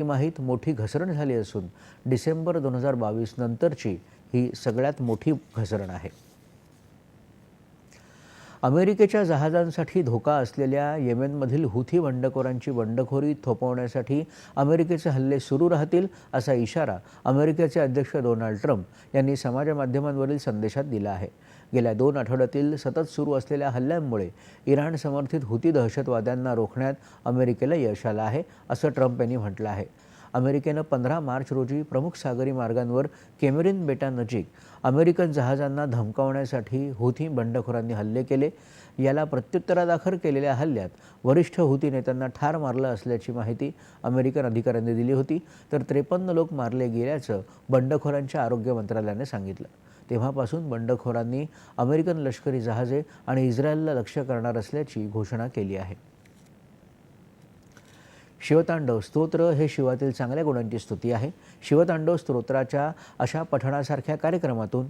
तिमाहीत मोठी घसरण झाली असून डिसेंबर दोन हजार बावीस नंतरची ही सगळ्यात मोठी घसरण आहे. अमेरिकेच्या जहाजांसाठी धोका असलेल्या येमेनमधील हुथी बंडखोरांची बंडखोरी थोपवण्यासाठी अमेरिकेचे हल्ले सुरू राहतील असा इशारा अमेरिकेचे अध्यक्ष डोनाल्ड ट्रम्प यांनी समाजमाध्यमांवरील संदेशात दिला आहे. गेल्या दोन आठवड्यातील सतत सुरू असलेल्या हल्ल्यांमुळे इराण समर्थित हुती दहशतवाद्यांना रोखण्यात अमेरिकेला यश आलं आहे असं ट्रम्प यांनी म्हटलं आहे. अमेरिकेनं पंधरा मार्च रोजी प्रमुख सागरी मार्गांवर केमेरिन बेटानजीक अमेरिकन जहाजांना धमकावण्यासाठी हुथी बंडखोरांनी हल्ले केले. याला प्रत्युत्तरादाखल केलेल्या हल्ल्यात वरिष्ठ हुती नेत्यांना ठार मारलं असल्याची माहिती अमेरिकन अधिकाऱ्यांनी दिली होती. तर त्रेपन्न लोक मारले गेल्याचं बंडखोरांच्या आरोग्य मंत्रालयाने सांगितलं. तेव्हापासून बंडखोरांनी अमेरिकन लष्करी जहाजे आणि इस्रायलला लक्ष्य करणार असल्याची घोषणा केली आहे. शिवतांडव स्तोत्र हे शिवातील चांगल्या गुणांची स्तुती आहे. शिवतांडव स्तोत्राच्या अशा पठणासारख्या कार्यक्रमातून